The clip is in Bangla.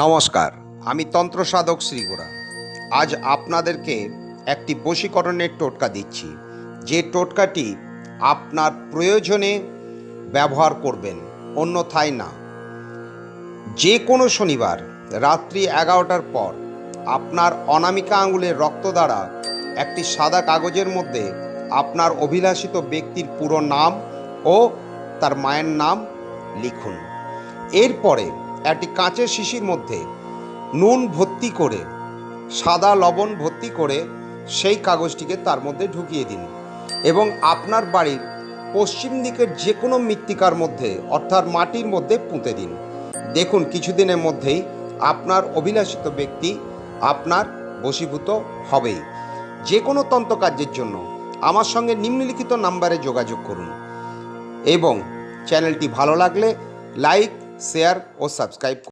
নমস্কার, আমি তন্ত্র সাধক শ্রীগোড়া। আজ আপনাদেরকে একটি বশীকরণের টোটকা দিচ্ছি। যে টোটকাটি আপনার প্রয়োজনে ব্যবহার করবেন, অন্যথায় না। যে কোনো শনিবার রাত্রি এগারোটার পর আপনার অনামিকা আঙুলের রক্ত দ্বারা একটি সাদা কাগজের মধ্যে আপনার অভিলাষিত ব্যক্তির পুরো নাম ও তার মায়ের নাম লিখুন। এরপরে একটি কাঁচের শিশির মধ্যে নুন ভর্তি করে, সাদা লবণ ভর্তি করে সেই কাগজটিকে তার মধ্যে ঢুকিয়ে দিন এবং আপনার বাড়ির পশ্চিম দিকের যে কোনো মৃত্তিকার মধ্যে, অর্থাৎ মাটির মধ্যে পুঁতে দিন। দেখুন, কিছুদিনের মধ্যেই আপনার অভিলাষিত ব্যক্তি আপনার বশীভূত হবেই। যে কোনো তন্ত্রকার্যের জন্য আমার সঙ্গে নিম্নলিখিত নাম্বারে যোগাযোগ করুন এবং চ্যানেলটি ভালো লাগলে লাইক शेयर और सब्सक्राइब